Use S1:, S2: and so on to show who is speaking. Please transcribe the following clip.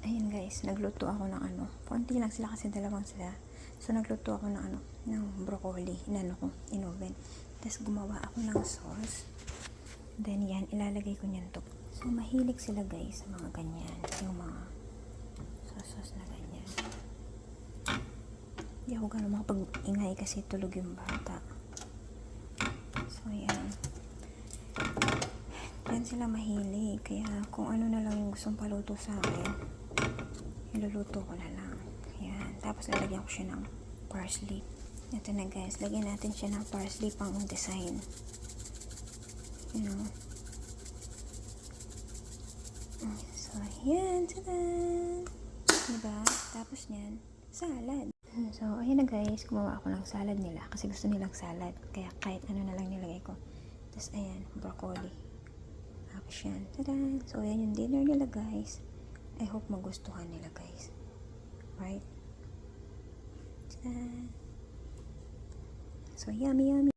S1: Ayun guys, nagluto ako ng ano. Konti lang sila kasi dalawang sila. So nagluto ako ng ano, ng broccoli. Inano ko, in oven. Tapos gumawa ako ng sauce. Then yan, ilalagay ko niyan to. So mahilig sila guys sa mga ganyan. Yung mga sauce na ganyan. Hindi ako gano'n makapag-ingay kasi tulog yung bata. So yan. Yan sila mahilig. Kaya kung ano na lang yung gustong paluto sa akin, iluluto ko na lang. Yan. Tapos lalagyan ko siya ng parsley. Ito na guys. Lagyan natin siya ng parsley pang design. You know. So, yan. Tada! Diba? Tapos yan, salad. So, ayun na guys. Gumawa ako ng salad nila. Kasi gusto nilang salad. Kaya kahit ano na lang nilagay ko. Tapos, ayan, broccoli. Tapos yan. Tada! So, yan yung dinner nila guys. I hope magustuhan nila guys. Right? Tada! So, yummy, yummy.